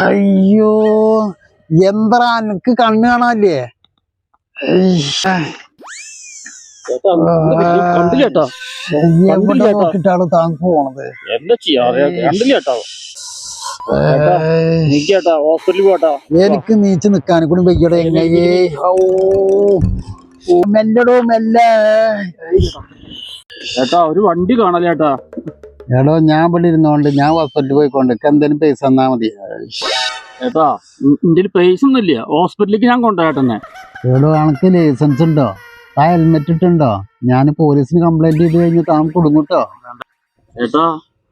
അയ്യോ എന്താ എനിക്ക് കണ്ണ് കാണാല്ലേ എവിടെ നോക്കിട്ടാണ് താൻ പോണത്? എനിക്ക് നീച്ച് നിക്കാനെ കൂടി വയ്യടോ എങ്ങനെ ഓ, മെല്ലടോ മെല്ലേ. ചേട്ടാ ഒരു വണ്ടി കാണല ചേട്ടാ എടോ ഞാൻ ഇവിടെ ഇരുന്നോണ്ട് ഞാൻ ഹോസ്പിറ്റലിൽ പോയിക്കൊണ്ട് എന്തേലും പൈസ തന്നാ മതി. ഏട്ടാ എന്റെ പൈസ ഒന്നും ഇല്ല. ഹോസ്പിറ്റലിലേക്ക് ഞാൻ കൊണ്ടുപോയിട്ടെന്നെ. എടോ അനക്ക് ലൈസൻസ് ഉണ്ടോ? ആ ഹെൽമെറ്റ് ഇട്ടുണ്ടോ? ഞാൻ പോലീസിന് കംപ്ലൈന്റ് ചെയ്ത് കഴിഞ്ഞ് താൻ കുടുങ്ങൂട്ടോ. ഏട്ടാ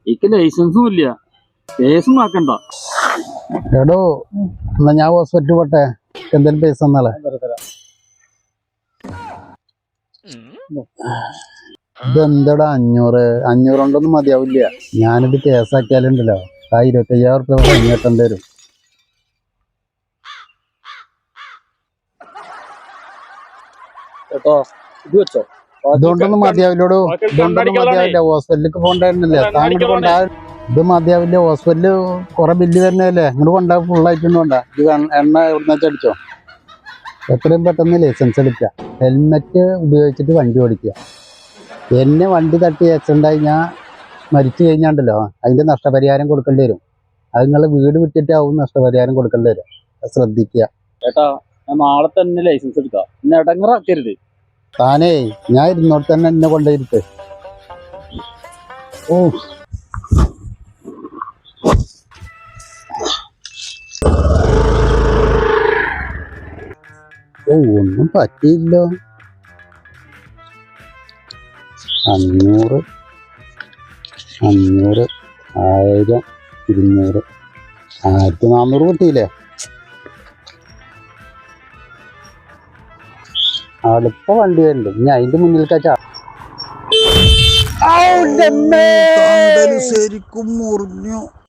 എനിക്ക് ലൈസൻസും ഇല്ല. കേസും ആക്കണ്ട. എടോ എന്നാ ഞാൻ ഹോസ്പിറ്റലിൽ പോട്ടെ. എന്തേലും പൈസ തന്നാളെ. ഇതെന്തടാ അഞ്ഞൂറ്? അഞ്ഞൂറ് കൊണ്ടൊന്നും മതിയാവില്ല. ഞാനിത് കേസാക്കിയാലുണ്ടല്ലോ. ആ ഇരുപത്തയ്യായിരം റുപ്യ ചേട്ടാ ഇത് വെച്ചോ. ഇതുകൊണ്ടൊന്നും മതിയാവില്ലോടോ? ഇതുകൊണ്ടൊന്നും. മതിയാവില്ല. ഹോസ്പിറ്റലിലേക്ക് പോകണ്ടായിരുന്നില്ലേ? താങ്കൾ കൊണ്ടാ ഇത് മതിയാവില്ല. ഹോസ്പിറ്റലിൽ കുറെ ബില്ല് വരുന്നതല്ലേ ഇങ്ങോട്ട് കൊണ്ടാ ഫുള്ളായിട്ടൊന്നും വേണ്ട. ഇത് എണ്ണ- എണ്ണ എവിടുന്ന അടിച്ചോ? എത്രയും പെട്ടെന്ന് ലൈസൻസ് എടുക്കുക. ഹെൽമെറ്റ് ഉപയോഗിച്ചിട്ട് വണ്ടി ഓടിക്കുക. എന്നെ വണ്ടി തട്ടി ആക്സിഡന്റ് ആയി ഞാൻ മരിച്ചു കഴിഞ്ഞാണ്ടല്ലോ അതിന്റെ നഷ്ടപരിഹാരം കൊടുക്കേണ്ടി വരും. അത് നിങ്ങൾ വീട് വിട്ടിട്ടാവും നഷ്ടപരിഹാരം കൊടുക്കേണ്ടി വരും. ശ്രദ്ധിക്കുക. ചേട്ടാ ഞാൻ നാളെ തന്നെ ലൈസൻസ് എടുക്കാം. എന്നെ ഇടങ്ങറാക്കരുത് താനേ ഞാൻ ഇരുന്നോട്ട് തന്നെ എന്നെ കൊണ്ടുവരുത്ത് ഓ. ഓ ഒന്നും പറ്റിയില്ലോ. അഞ്ഞൂറ് അഞ്ഞൂറ് ആയിരം ഇരുന്നൂറ്. ആയിരത്തി നാന്നൂറ് കിട്ടിയില്ലേ? അടുത്ത വണ്ടി വരുന്നുണ്ട്. ഇനി അതിന്റെ മുന്നിൽ കച്ചാ ശരിക്കും മുറിഞ്ഞു.